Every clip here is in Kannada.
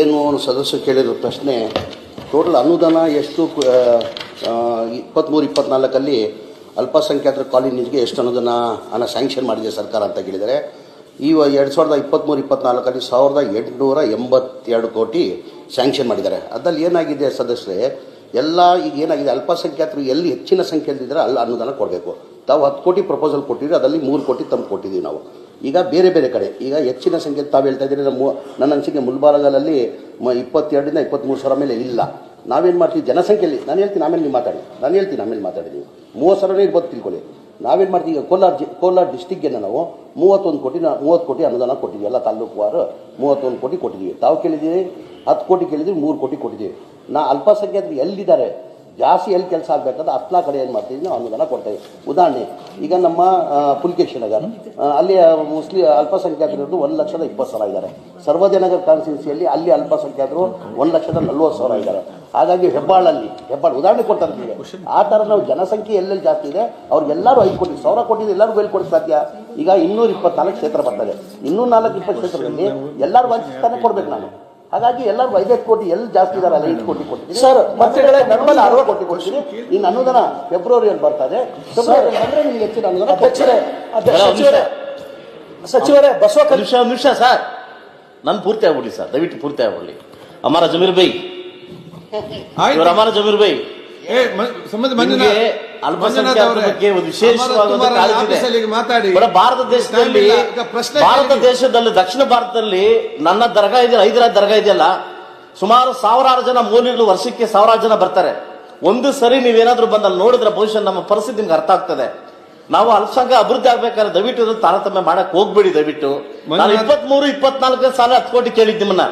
ಏನು ಸದಸ್ಯರು ಕೇಳಿರೋ ಪ್ರಶ್ನೆ, ಟೋಟಲ್ ಅನುದಾನ ಎಷ್ಟು ಇಪ್ಪತ್ತ್ಮೂರು ಇಪ್ಪತ್ನಾಲ್ಕಲ್ಲಿ ಅಲ್ಪಸಂಖ್ಯಾತರ ಕಾಲೇಜಿಗೆ ಎಷ್ಟು ಅನುದಾನ, ಅನ್ನ ಸ್ಯಾಂಕ್ಷನ್ ಮಾಡಿದೆ ಸರ್ಕಾರ ಅಂತ ಕೇಳಿದರೆ, ಈ ಎರಡು ಸಾವಿರದ ಇಪ್ಪತ್ತ್ಮೂರು ಇಪ್ಪತ್ನಾಲ್ಕಲ್ಲಿ ಸಾವಿರದ ಎಂಟುನೂರ ಎಂಬತ್ತೆರಡು ಕೋಟಿ ಸ್ಯಾಂಕ್ಷನ್ ಮಾಡಿದ್ದಾರೆ. ಅದರಲ್ಲಿ ಏನಾಗಿದೆ ಸದಸ್ಯರೇ, ಎಲ್ಲ ಈಗ ಏನಾಗಿದೆ, ಅಲ್ಪಸಂಖ್ಯಾತರು ಎಲ್ಲಿ ಹೆಚ್ಚಿನ ಸಂಖ್ಯೆಯಲ್ಲಿದ್ದರೆ ಅಲ್ಲಿ ಅನುದಾನ ಕೊಡಬೇಕು. ತಾವು ಹತ್ತು ಕೋಟಿ ಪ್ರಪೋಸಲ್ ಕೊಟ್ಟಿದ್ರೆ ಅದರಲ್ಲಿ ಮೂರು ಕೋಟಿ ತಂದು ಕೊಟ್ಟಿದ್ದೀವಿ ನಾವು. ಈಗ ಬೇರೆ ಬೇರೆ ಕಡೆ, ಈಗ ಹೆಚ್ಚಿನ ಸಂಖ್ಯೆ ತಾವು ಹೇಳ್ತಾ ಇದ್ದೀರಿ, ನಮ್ಮ ನನ್ನ ಅನಿಸಿಕೆ ಮುಲ್ಬಾರಗಲಲ್ಲಿ ಮ ಇಪ್ಪತ್ತೆರಡರಿಂದ ಇಪ್ಪತ್ತ್ಮೂರು ಸಾವಿರ ಮೇಲೆ ಇಲ್ಲ. ನಾವೇನು ಮಾಡ್ತೀವಿ? ಜನಸಂಖ್ಯೆಯಲ್ಲಿ ನಾನು ಹೇಳ್ತೀನಿ, ಆಮೇಲೆ ನೀವು ಮಾತಾಡಿ. ನಾನು ಹೇಳ್ತೀನಿ, ಆಮೇಲೆ ಮಾತಾಡಿ ನೀವು. ಮೂವತ್ತು ಸಾವಿರನೇ ಇರ್ಬೋದು ತಿಳ್ಕೊಳ್ಳಿ. ನಾವೇನು ಮಾಡ್ತೀವಿ? ಈಗ ಕೋಲಾರ ಜಿ ಕೋಲಾರ ಡಿಸ್ಟಿಕ್ಗೆ ನಾವು ಮೂವತ್ತೊಂದು ಕೋಟಿ ಮೂವತ್ತು ಕೋಟಿ ಅನುದಾನ ಕೊಟ್ಟಿದ್ದೀವಿ. ಎಲ್ಲ ತಾಲೂಕುವಾರು ಮೂವತ್ತೊಂದು ಕೋಟಿ ಕೊಟ್ಟಿದ್ದೀವಿ. ತಾವು ಕೇಳಿದ್ದೀರಿ? ಹತ್ತು ಕೋಟಿ ಕೇಳಿದ್ವಿ ಮೂರು ಕೋಟಿ ಕೊಟ್ಟಿದ್ದೀವಿ ನಾ ಅಲ್ಪಸಂಖ್ಯಾತರು ಎಲ್ಲಿದ್ದಾರೆ? ಜಾಸ್ತಿ ಎಲ್ಲಿ ಕೆಲಸ ಆಗಬೇಕಾದ್ರೆ ಅತ್ಲ ಕಡೆ ಏನು ಮಾಡ್ತೀವಿ ನಾವು ಅನುದಾನ ಕೊಡ್ತೇವೆ. ಉದಾಹರಣೆ, ಈಗ ನಮ್ಮ ಪುಲ್ಕೇಶಿ ನಗರ್. ಅಲ್ಲಿ ಮುಸ್ಲಿ ಅಲ್ಪಸಂಖ್ಯಾತರು ಒಂದು ಲಕ್ಷದ ಇಪ್ಪತ್ತು ಸಾವಿರ ಇದ್ದಾರೆ. ಸರ್ವಜನಗರ್ ಕಾನ್ಸ್ಟಿಟ್ಯೂನ್ಸಿಯಲ್ಲಿ ಅಲ್ಲಿ ಅಲ್ಪಸಂಖ್ಯಾತರು ಒಂದು ಲಕ್ಷದ ನಲ್ವತ್ತು ಸಾವಿರ ಇದ್ದಾರೆ. ಹಾಗಾಗಿ ಹೆಬ್ಬಾಳಲ್ಲಿ, ಹೆಬ್ಬಾಳು, ಉದಾಹರಣೆ ಕೊಡ್ತಾರೆ ಆ ಥರ ನಾವು ಜನಸಂಖ್ಯೆ ಎಲ್ಲೆಲ್ಲಿ ಜಾಸ್ತಿ ಇದೆ, ಅವ್ರಿಗೆಲ್ಲರೂ ಐದು ಕೋಟಿ, ಸಾವಿರ ಕೋಟಿ ಎಲ್ಲರಿಗೂ ಎಲ್ಲಿ ಕೊಡಕ್ಕೆ ಸಾಧ್ಯ? ಈಗ ಇನ್ನೂರ ಇಪ್ಪತ್ನಾಲ್ಕು ಕ್ಷೇತ್ರ ಬರ್ತದೆ. ಇನ್ನೂ ನಾಲ್ಕು ಇಪ್ಪತ್ತು ಕ್ಷೇತ್ರದಲ್ಲಿ ಎಲ್ಲರೂ ಸ್ಥಾನ ಕೊಡ್ಬೇಕು ನಾನು. ಹಾಗಾಗಿ ಎಲ್ಲರೂ ಐದೈದು ಕೋಟಿ ಎಲ್ಲಿ ಜಾಸ್ತಿ ಇದಾರಲ್ಲ ಐದು ಕೋಟಿ ಕೊಟ್ಟಿದ್ದೀನಿ ಸರ್, ಮತ್ತೆ ನಮ್ಮಲ್ಲಿ ಅರವತ್ತು ಕೋಟಿ ಕೊಡ್ತೀನಿ. ಇನ್ನು ಅನುದಾನ ಫೆಬ್ರವರಿಯಲ್ಲಿ ಬರ್ತದೆ ಫೆಬ್ರವರಿ ಬಂದ್ರೆ ನಿಮ್ಗೆ ಹೆಚ್ಚಿನ ಅನುದಾನ ಅಧ್ಯಕ್ಷರೇ ಸಚಿವರೇ ಸಚಿವರೇ ಬಸವ ನಿಮಿಷ ನಿಮಿಷ ಸರ್ ನನ್ ಪೂರ್ತಿ ಆಗ್ಬಿಡಿ ಸರ್ ದಯವಿಟ್ಟು ಪೂರ್ತಿ ಆಗ್ಬಿಡಿ ಅಮಾರ ಜಮೀರ್ ಬೈ. ಅಮರ ಅಮಾರ ಜಮೀರ್ ಬೈ. ಸಂಬಂಧ ಅಲ್ಪಸಂಖ್ಯಾತರ ಬಗ್ಗೆ ಒಂದು ವಿಶೇಷವಾದ ಕಾಳಜಿ. ಮಾತಾಡಿ. ಭಾರತ ದೇಶದಲ್ಲಿ ಭಾರತ ದೇಶದಲ್ಲಿ ದಕ್ಷಿಣ ಭಾರತದಲ್ಲಿ ನನ್ನ ದರ್ಗಾ ಇದೆಯಲ್ಲ ಹೈದರಾಬಾದ್ ದರ್ಗಾ ಇದೆಯಲ್ಲ ಸುಮಾರು ಸಾವಿರಾರು ಜನ ಮೌಲ್ಯಗಳು ವರ್ಷಕ್ಕೆ ಸಾವಿರಾರು ಜನ ಬರ್ತಾರೆ. ಒಂದು ಸರಿ ನೀವೇನಾದ್ರೂ ಬಂದಲ್ಲಿ ನೋಡಿದ್ರೆ ಬಹುಶಃ ನಮ್ಮ ಪರಿಸ್ಥಿತಿ ನಿಮ್ಗೆ ಅರ್ಥ ಆಗ್ತದೆ. ನಾವು ಅಲ್ಪಸಂಖ್ಯ ಅಭಿವೃದ್ಧಿ ಆಗ್ಬೇಕಾದ್ರೆ ದಯವಿಟ್ಟು ತಾರತಮ್ಯ ಮಾಡಕ್ ಹೋಗ್ಬೇಡಿ ದಯವಿಟ್ಟು. ನಾನು ಇಪ್ಪತ್ಮೂರು ಇಪ್ಪತ್ನಾಲ್ಕನೇ ಸಾಲ ಹತ್ತು ಕೋಟಿ ಕೇಳಿದ್ದು ನಿಮ್ಮನ್ನ.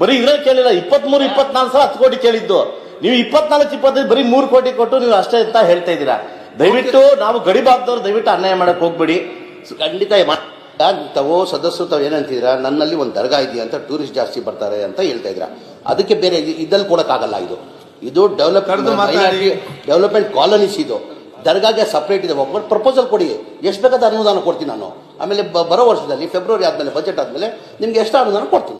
ಬರೀ ಇದ್ರಲ್ಲಿ ಕೇಳಿಲ್ಲ ಇಪ್ಪತ್ಮೂರು ಇಪ್ಪತ್ನಾಲ್ಕು ಸಾಲ ಹತ್ತು ಕೋಟಿ ಕೇಳಿದ್ದು. ನೀವು ಇಪ್ಪತ್ನಾಲ್ಕು ಇಪ್ಪತ್ತೈದು ಬರೀ ಮೂರು ಕೋಟಿ ಕೊಟ್ಟು ನೀವು ಅಷ್ಟೇ ಅಂತ ಹೇಳ್ತಾ ಇದ್ದೀರಾ? ದಯವಿಟ್ಟು ನಾವು ಗಡಿ ಭಾಗದವ್ರು ದಯವಿಟ್ಟು ಅನ್ಯಾಯ ಮಾಡಕ್ಕೆ ಹೋಗ್ಬೇಡಿ. ಖಂಡಿತ ತಾವು ಸದಸ್ಯರು ತಾವು ಏನಂತಿದ್ದೀರಾ? ನನ್ನಲ್ಲಿ ಒಂದು ದರ್ಗಾ ಇದೆಯಾ ಅಂತ ಟೂರಿಸ್ಟ್ ಜಾಸ್ತಿ ಬರ್ತಾರೆ ಅಂತ ಹೇಳ್ತಾ ಇದ್ರ ಅದಕ್ಕೆ ಬೇರೆ ಇದಲ್ಲಿ ಇದ್ರಲ್ಲಿ ಕೊಡಕ್ಕಾಗಲ್ಲ ಇದು. ಇದು ಡೆವಲಪ್. ಡೆವಲಪ್ಮೆಂಟ್ ಕಾಲೋನೀಸ್ ಇದು. ದರ್ಗಾಗೆ ಸಪ್ರೇಟ್ ಇದೆ. ಒಬ್ಬರು ಪ್ರಪೋಸಲ್ ಕೊಡಿ. ಎಷ್ಟು ಬೇಕಾದ ಅನುದಾನ ಕೊಡ್ತೀನಿ ನಾನು. ಆಮೇಲೆ ಬರೋ ವರ್ಷದಲ್ಲಿ ಫೆಬ್ರವರಿ ಆದಮೇಲೆ ಬಜೆಟ್ ಆದಮೇಲೆ ನಿಮ್ಗೆ ಎಷ್ಟು ಅನುದಾನ ಕೊಡ್ತೀನಿ.